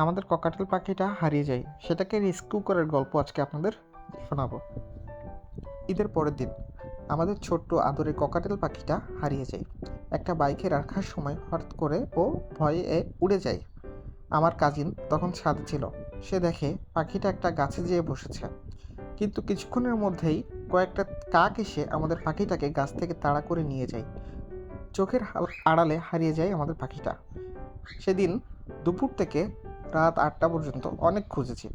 আমাদের ককাটেল পাখিটা হারিয়ে যায়। সেটাকে রেস্কিউ করার গল্প আজকে আপনাদের শোনাবো। ঈদের পরের দিন আমাদের ছোট্ট আদরের ককাটেল পাখিটা হারিয়ে যায়। একটা বাইকে রাখার সময় হঠাৎ করে ও ভয়ে উড়ে যায়। আমার কাজিন তখন ছাদে ছিল। সে দেখে পাখিটা একটা গাছে যেয়ে বসেছে। কিন্তু কিছুক্ষণের মধ্যেই কয়েকটা কাক এসে আমাদের পাখিটাকে গাছ থেকে তাড়া করে নিয়ে যায়। চোখের আড়ালে হারিয়ে যায় আমাদের পাখিটা। সেদিন দুপুর থেকে রাত আটটা পর্যন্ত অনেক খুঁজেছি।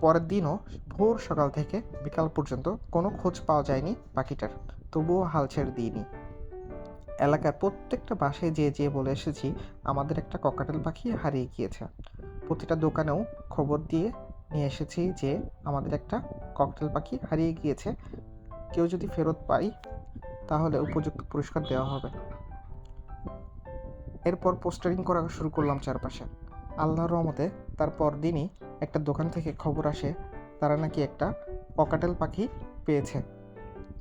পরের দিনও ভোর সকাল থেকে বিকাল পর্যন্ত কোনো খোঁজ পাওয়া যায়নি পাখিটার। তবুও হাল ছেড়ে দিইনি। এলাকার প্রত্যেকটা বাসায় যেয়ে যেয়ে বলে এসেছি, আমাদের একটা ককাটেল পাখি হারিয়ে গিয়েছে। প্রতিটা দোকানেও খবর দিয়ে নিয়ে এসেছি যে, আমাদের একটা ককটেল পাখি হারিয়ে গিয়েছে। কেউ যদি ফেরত পাই, তাহলে উপযুক্ত পুরস্কার দেওয়া হবে। এরপর পোস্টারিং করা শুরু করলাম চারপাশে। আল্লাহর রহমতে তারপর দিনই একটা দোকান থেকে খবর আসে, তারা নাকি একটা ককাটেল পাখি পেয়েছে।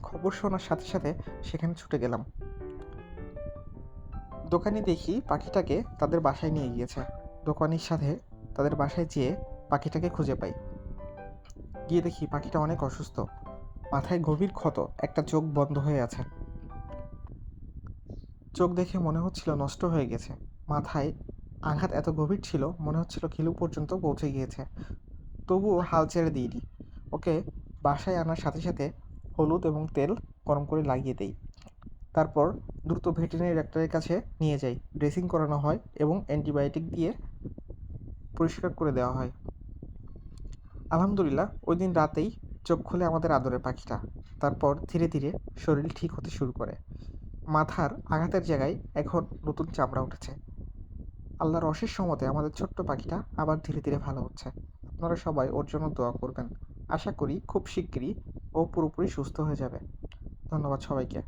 খবর শোনার সাথে সাথে সেখানে ছুটে গেলাম। দোকানে দেখি পাখিটাকে তাদের বাসায় নিয়ে গিয়েছে। দোকানির সাথে তাদের বাসায় যেয়ে পাখিটাকে খুঁজে পাই। গিয়ে দেখি পাখিটা অনেক অসুস্থ। মাথায় গভীর ক্ষত, একটা চোখ বন্ধ হয়ে আছে। চোখ দেখে মনে হচ্ছিল নষ্ট হয়ে গেছে। মাথায় আঘাত এত গভীর ছিল, মনে হচ্ছিল খিলু পর্যন্ত পৌঁছে গিয়েছে। তবুও হাল ছেড়ে দিইনি। ওকে বাসায় আনার সাথে সাথে হলুদ এবং তেল গরম করে লাগিয়ে দেই। তারপর দ্রুত ভেটেরিনারি ডাক্তারের কাছে নিয়ে যাই। ড্রেসিং করানো হয় এবং অ্যান্টিবায়োটিক দিয়ে পরিষ্কার করে দেওয়া হয়। আলহামদুলিল্লাহ, ওই দিন রাতেই চোখ খুলে আমাদের আদরের পাখিটা। তারপর ধীরে ধীরে শরীর ঠিক হতে শুরু করে। মাথার আঘাতের জায়গায় এখন নতুন চামড়া উঠেছে। আল্লাহর অশেষ সমতে আমাদের ছোট্ট পাখিটা আবার ধীরে ধীরে ভালো হচ্ছে। আপনারা সবাই ওর জন্য দোয়া করবেন। আশা করি খুব শিগগিরই ও পুরোপুরি সুস্থ হয়ে যাবে। ধন্যবাদ সবাইকে।